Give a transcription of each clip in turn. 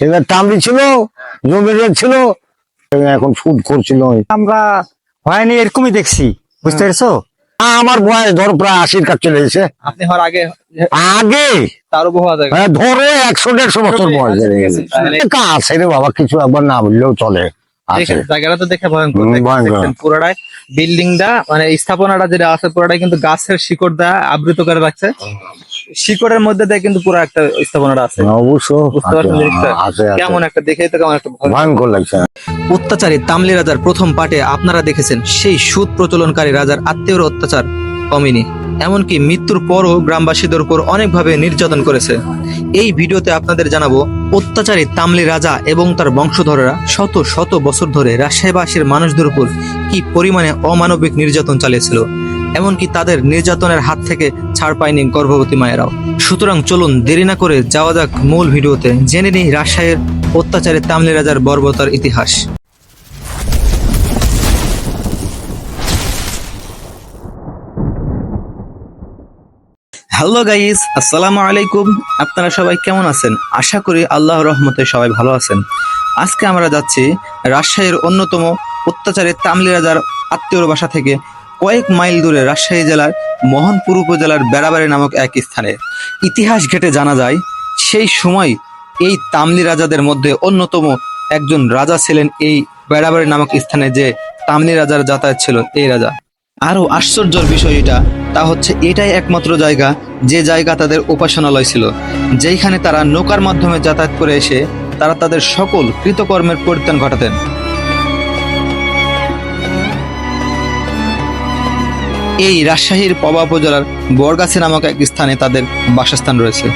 সেবার তামড়ি ছিল জমি ছিল এখন সুদ করছিল আমরা হয়নি এরকমই দেখছি বুঝতে পেরেছ? আমার বয়স ধর প্রায় আশির কাছে চলে গেছে আপনি হওয়ার আগে আগে? তারও বহু হ্যাঁ, ধরো একশো দেড়শো বছর বয়স হয়ে গেছে। কা আছে রে বাবা কিছু একবার না বললেও চলে জায়গাটা তো দেখে ভয়ঙ্কর। ভয়ঙ্কর। পুরোটাই। বিল্ডিংটা মানে স্থাপনাটা যেটা আছে পুরোটা কিন্তু গাছের শিকড় দা আবৃত করে রাখছে। শিকড়ের মধ্যে দিয়ে কিন্তু পুরো একটা স্থাপনাটা আছে। অবশ্য বুঝতে পারছেন। কেমন একটা দেখে তো কেমন একটা ভয় ভয়ঙ্কর লাগছে। অত্যাচারী তামলি রাজার প্রথম পাটে আপনারা দেখেছেন সেই সুদ প্রচলনকারী রাজার আত্মীয়র অত্যাচার। কমেনি, এমনকি মৃত্যুর পরও গ্রামবাসীদের উপর অনেকভাবে নির্যাতন করেছে। এই ভিডিওতে আপনাদের জানাব, অত্যাচারী তামলি রাজা এবং তার বংশধররা শত শত বছর ধরে রাজশাহীবাসীর মানুষদের উপর কি পরিমাণে অমানবিক নির্যাতন চালিয়েছিল, এমনকি তাদের নির্যাতনের হাত থেকে ছাড় পায়নি গর্ভবতী মায়েরাও। সুতরাং চলুন দেরি না করে যাওয়া যাক মূল ভিডিওতে, জেনে নিই রাজশাহীর অত্যাচারী তামলি রাজার বর্বতার ইতিহাস। হ্যালো গাইস আসসালামু আলাইকুম আপনারা সবাই কেমন আছেন? আশা করি আল্লাহর রহমতে সবাই ভালো আছেন। আজকে আমরা যাচ্ছি রাজশাহীর অন্যতম অত্যাচারী তামলি রাজার আত্মীয়র বাসা থেকে কয়েক মাইল দূরে রাজশাহী জেলার মোহনপুর উপজেলার বেড়াবাড়ি নামক এক স্থানে। ইতিহাস ঘেটে জানা যায়, সেই সময় এই তামলি রাজাদের মধ্যে অন্যতম একজন রাজা ছিলেন এই বেড়াবাড়ি নামক স্থানে যে তামলি রাজার যাতায়াত ছিল এই রাজা। আরও আশ্চর্যের বিষয় এটা তা হচ্ছে এটাই একমাত্র জায়গা, যে জায়গা তাদের উপাসনালয় ছিল, যেইখানে তারা নৌকার মাধ্যমে যাতায়াত করে এসে তারা তাদের সকল কৃতকর্মের পরিত্রাণ ঘটাতেন। এই রাজশাহীর পবা উপজেলার বরগাছি নামক এক স্থানে তাদের বাসস্থান রয়েছে।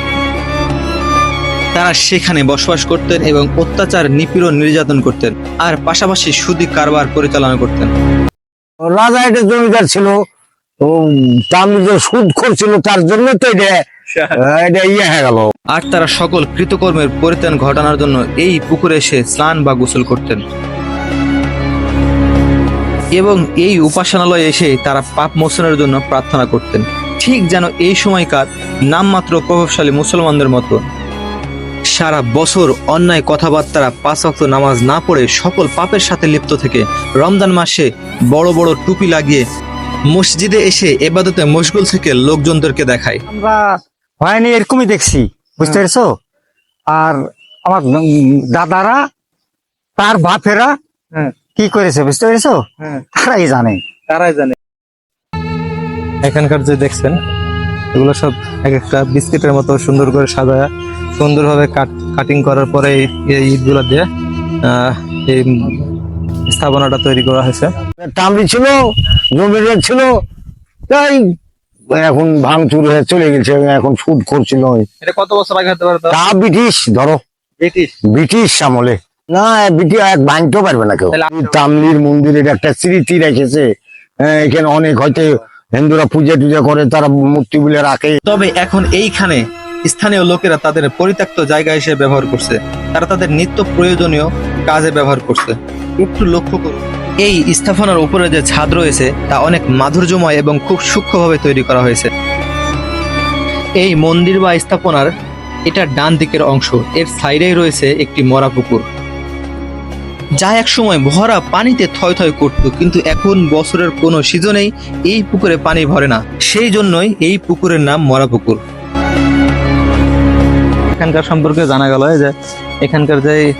তারা সেখানে বসবাস করতেন এবং অত্যাচার, নিপীড়ন, নির্যাতন করতেন, আর পাশাপাশি সুদী কারবার পরিচালনা করতেন। রাজা এটা জমিদার ছিল ইয়ে আর তারা সকল কৃতকর্মের পরিত্রাণ ঘটানোর জন্য এই পুকুরে এসে স্নান বা গোসল করতেন। এবং এই উপাসনালয়ে এসে তারা পাপ মোচনের জন্য প্রার্থনা করতেন। ঠিক যেন এই সময়কার নামমাত্র প্রভাবশালী মুসলমানদের মতো সারা বছর অন্যায় কথাবার্তারা পাঁচ ওয়াক্ত নামাজ না পড়ে সকল পাপের সাথে লিপ্ত থেকে রমজান মাসে বড় বড় টুপি লাগিয়ে মসজিদে এসে এবাদতে মশগুল থেকে লোকজনদেরকে দেখায়। আমরা হয়নি এরকমই দেখছি বুঝতে পেরেছ? আর আমার দাদারা তার বাপেরা হ্যাঁ। কি করেছে বুঝতে পেরেছ? হ্যাঁ। তারাই জানে। তারাই জানে। এখানকার যে দেখছেন এগুলো সব এক একটা বিস্কিটের মতো সুন্দর করে সাজায় সুন্দরভাবে কাট কাটিং করার পরে এই- ইটগুলো দিয়ে আহ, এই স্থাপনাটা তৈরি করা হয়েছে। তামড়ি ছিল জমি ছিল তাই এখন ভাঙচুর হয়ে চলে গেছে এখন সুদ করছিল। এটা কত বছর আগে হতে পারে তা ব্রিটিশ ধরো। ব্রিটিশ? ব্রিটিশ আমলে। না ব্রিটিশ এক ভাঙতেও পারবে না কেউ। তামলির মন্দিরের একটা স্মৃতি রেখেছে। হ্যাঁ, এখানে অনেক হয়তো হিন্দুরা পূজা টুজা করে তারা মূর্তি গুলো রাখে। তবে এখন এইখানে স্থানীয় লোকেরা তাদের পরিত্যক্ত জায়গা হিসেবে ব্যবহার করছে। তারা তাদের নিত্য প্রয়োজনীয় কাজে ব্যবহার করছে। একটু লক্ষ্য করুন, এই স্থাপনার উপরে যে ছাদ রয়েছে, তা অনেক মাধুর্যময় এবং খুব সূক্ষ্মভাবে তৈরি করা হয়েছে। এই মন্দির বা স্থাপনার এটা ডান দিকের অংশ, এর সাইডেই রয়েছে একটি মরা পুকুর। যা এক সময় ভরা পানিতে থয় থয় করত, কিন্তু এখন বছরের কোনো সিজনেই এই পুকুরে পানি ভরে না। সেই জন্যই এই পুকুরের নাম মরা পুকুর। এখানকার সম্পর্কে জানা গেল যে এখানকার যে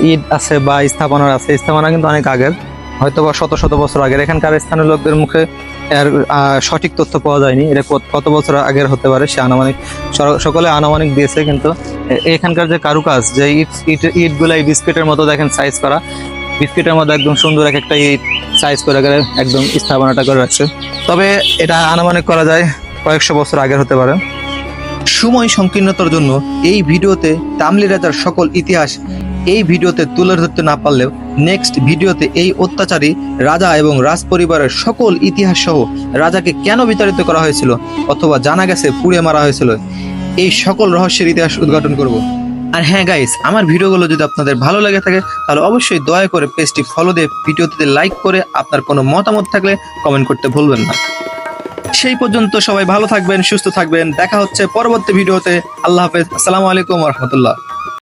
ইট আছে বা স্থাপনা আছে, স্থাপনা কিন্তু অনেক আগের হয়তো বা শত শত বছর আগের। এখানকার স্থানীয় লোকদের মুখে এর সঠিক তথ্য পাওয়া যায়নি। এটা কত- বছর আগের হতে পারে, সে আনুমানিক সকলে আনুমানিক দিয়েছে, কিন্তু এখানকার যে কারুকাজ, যে ইট ইট ইটগুলো এই বিস্কিটের মতো দেখেন সাইজ করা, বিস্কিটের মধ্যে একদম সুন্দর এক একটা ইট সাইজ করে করে একদম স্থাপনাটা করে রাখছে। তবে এটা আনুমানিক করা যায় কয়েকশো বছর আগের হতে পারে। সময় সংকীর্ণতার জন্য এই ভিডিওতে তামলি রাজার সকল ইতিহাস এই ভিডিওতে তুলে ধরতে না পারলেও নেক্সট ভিডিওতে এই অত্যাচারী রাজা এবং রাজ পরিবারের সকল ইতিহাস সহ রাজাকে কেন বিতাড়িত করা হয়েছিল অথবা জানা গেছে পুড়ে মারা হয়েছিল, এই সকল রহস্যের ইতিহাস উদ্ঘাটন করব। আর হ্যাঁ গাইস আমার ভিডিওগুলো যদি আপনাদের ভালো লেগে থাকে, তাহলে অবশ্যই দয়া করে পেজটি ফলো দিয়ে ভিডিওতে লাইক করে আপনার কোনো মতামত থাকলে কমেন্ট করতে ভুলবেন না। সেই পর্যন্ত সবাই ভালো থাকবেন, সুস্থ থাকবেন। দেখা হচ্ছে পরবর্তী ভিডিওতে। আল্লাহ হাফেজ। আসসালামু আলাইকুম রহমতুল্লাহ।